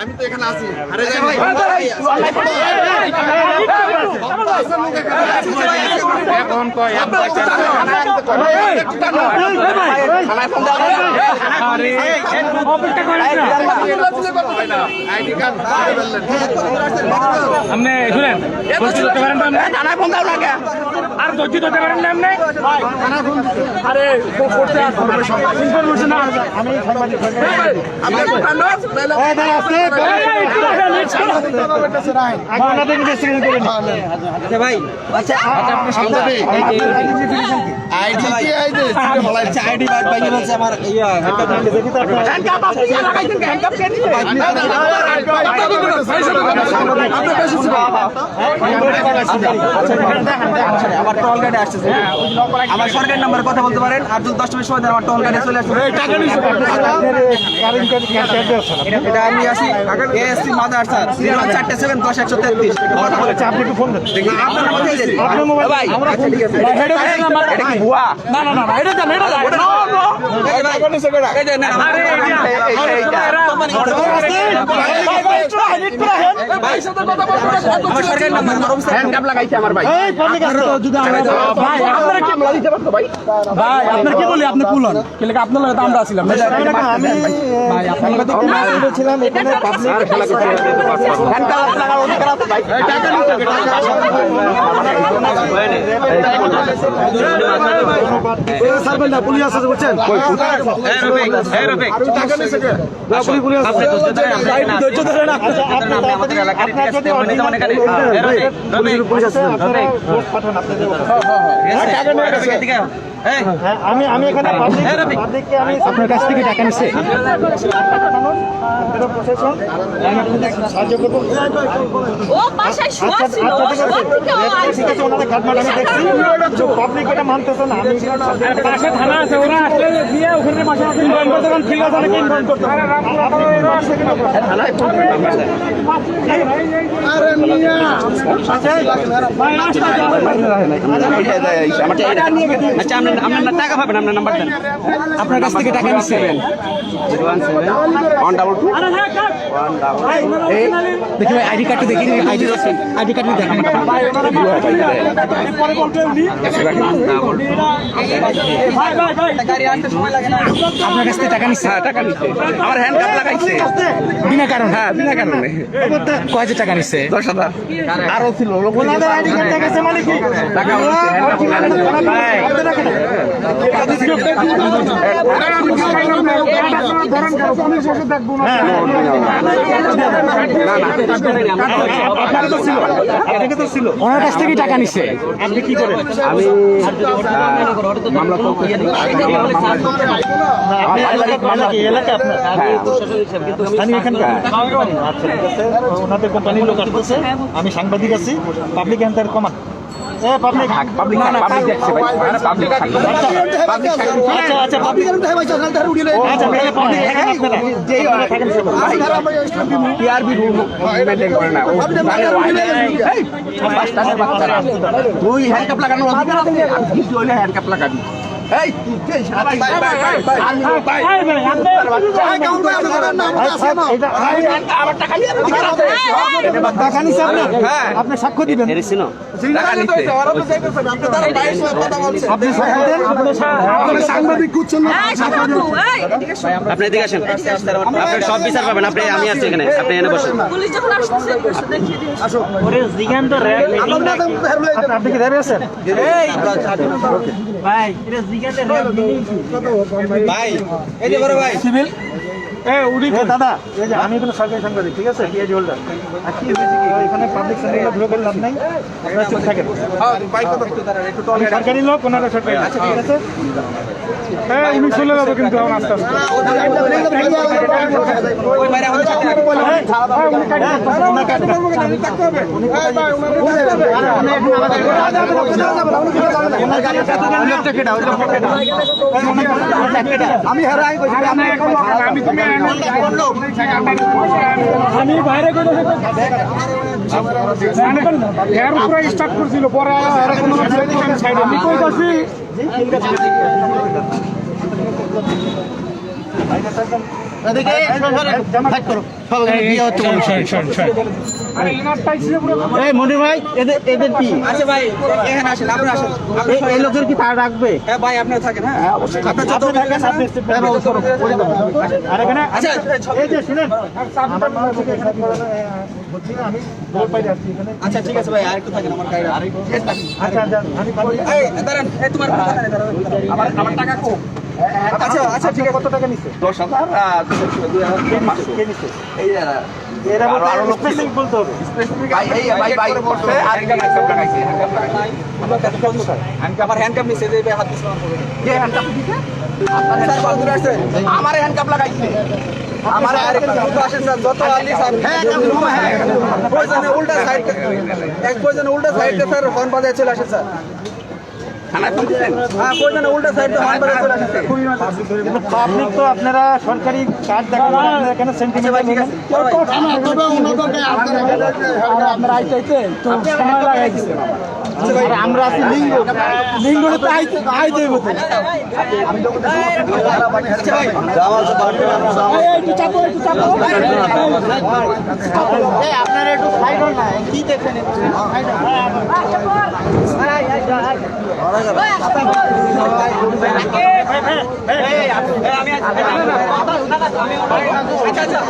আমি তো এখানে আছি আরে এখন কয় আপনি শুনেন? থানায় ফোন দাও না কে আর ধৈর্য ধরতে পারেন না আপনি? আরে করতে ইনফরমেশন আপনি দোকান এই, এই, একটু রাখেন, একটু। ভাই আচ্ছা আইডি আইডি আচ্ছা আইডি বাদ ভাই বলছে আমার ইয়া হ্যান্ডকাপ আপনি কে লাগাইছেন হ্যান্ডকাপ কে দিছে আমার টোল গাড়ি আসছে আমার সরকারি নাম্বার কথা বলতে পারেন আর যদি দশ মিনিট সময় আমার টোল গাড়ি চলে আসবে এটা আমি আসি এএসসি মাদার স্যার জিরো চারটে সেভেন দশ একশো তেত্রিশ আপনি একটু ফোন দেন আপনার ভাই আচ্ছা এটা কি ভুয়া না না না না, এটা দেন, এটা দেন। নো নো আপনারা কি- বলি? আপনি আপনার লগে তো হ্যান্ডকাপ লাগার অধিকার আছে ভাই আমি আমি এখানে পাবলিক পাবলিককে আমি আপনার কাছ থেকে টাকা নিচ্ছি সাহায্য করব। ও বাসায় শোয়া ছিল ও শোয়া থেকে ও ঠিক আছে ওনাদের কাটমাট আমি দেখছি। পাবলিক এটা মানতেছে না আমি পাশে থানা আছে, ওরা আসলে দিয়ে ওখানে পাশে আপনি ইনফর্ম করতে পারেন, আছে, অনেকে ইনফর্ম করতে পারেন। আচ্ছা আপনার টাকা পাবেন আপনার নাম্বার দেন আপনার কাছ থেকে টাকা নিচ্ছে ওয়ান ডাবল টু আরে কাট। ভাই, ওনারা originally- দেখি ভাই আইডি কার্ডটা দেখি আইডি আইডি কার্ড দেখান ভাই, ভাই। আপনার কাছ থেকে টাকা নিচ্ছে হ্যাঁ টাকা নিচ্ছে আমার হ্যান্ড কার্ড লাগাইছে। বিনা কারণ? হ্যাঁ বিনা কারণে। কয় হাজার টাকা নিচ্ছে দশ হাজার। আরও ছিল ওনাদের আইডি কার্ড দেখেছে মানে কি টাকা ভাই ওনার কাছ থেকে টাকা নিচ্ছে আপনি কি করেন? আমি মামলা এলাকা মানে আপনার? এখানকার। আচ্ছা ঠিক আছে। ওনাদের কোম্পানির লোক আসতেছে। আমি সাংবাদিক আছি। পাবলিক এন্টার কমান এ পাবলিক পাবলিক পাবলিক দেখছে ভাই। পাবলিক পাবলিক আচ্ছা আচ্ছা পাবলিক আচ্ছা তাহলে পাবলিক থাকেন আপনারা। যেই টিআরবি রুল মেনটেন করে না। ও এই বাস্টারের বাচ্চারা। তুই হ্যান্ডকাপ আমি হইলে হ্যান্ডকাপ লাগাবি। এই তুই কে ভাই ভাই ভাই ভাই ভাই, ভাই, আপনি- আমার টাকা নিয়ে টাকা নিছে আপনার হ্যাঁ আপনি সাক্ষ্য দিবেন আপনি সাক্ষ্য দেন সাংবাদিক এদিকে আসেন সব বিচার পাবেন আপনি আমি আছি এখানে আপনি এনে বসেন পুলিশ যখন আসছে দেখিয়ে দিন আপনি- আপনি কি আছেন ভাই এই যে বড় ভাই। সিভিল? দাদা আমি কোনো সরকারি সাংবাদিক ঠিক আছে পিএইচ হোল্ডার এখানে পাবলিক করে লাভ নাই আপনারা চুপ থাকেন সরকারি লোক ওনারা সরকারি আচ্ছা ঠিক আছে হ্যাঁ উনি চলে যাব কিন্তু আমার আস্তে আমি হারাই এখন আমি তুমি আমি বাইরে কই স্টার্ট করছিল পরে আর কোনো সবাই আমি কই যাচ্ছি মনির ভাই এদের এদের কি? আচ্ছা ভাই এখানে আসেন আপনি আসেন। এই- এই লোকের কি তার রাখবে? হ্যাঁ ভাই আপনি থাকেন হ্যাঁ। আপনি যত থাকেন আপনি আর এখানে আচ্ছা এই যে শুনেন। আমার হচ্ছে এখানে করানো, এ, বলছি না, আমি ভোট পাইতে আচ্ছা ঠিক আছে ভাই আরেকটু থাকেন আমার গাড়ি আচ্ছা আমি আচ্ছা আচ্ছা ঠিক আছে। কত টাকা নিচ্ছে দশ হাজার। কে নিচ্ছে এই যারা এরা আরো- লোক বলতে হবে। লাগাইছে আমার হ্যান্ড কাপ নিছে? যে হাত দিছে আমার পকেটে। কে হ্যান্ডকাপ দিছে? স্যার কত দূর আসছে। আমার হ্যান্ডকাপ লাগাইছে। আমার আসেন স্যার যত আলি স্যার প্রয়োজনে উল্টা সাইড এক প্রয়োজনে উল্টা সাইডে স্যার হর্ন বাজায় চলে আসেন স্যার থানায় ফোন দিলেন হ্যাঁ প্রয়োজনে উল্টা সাইডে হর্ন বাজায় চলে আসেন স্যার কিন্তু পাবলিক তো আপনারা সরকারি কার্ড দেখান আপনারা কেন বড় ভাই, আপনার আইতে আইতে তো সময় লাগাই দিছে আর আমরা আছি লিঙ্গ। লিঙ্গ আচ্ছা আপনারা একটু সাইড না কি দেখেন আচ্ছা আচ্ছা।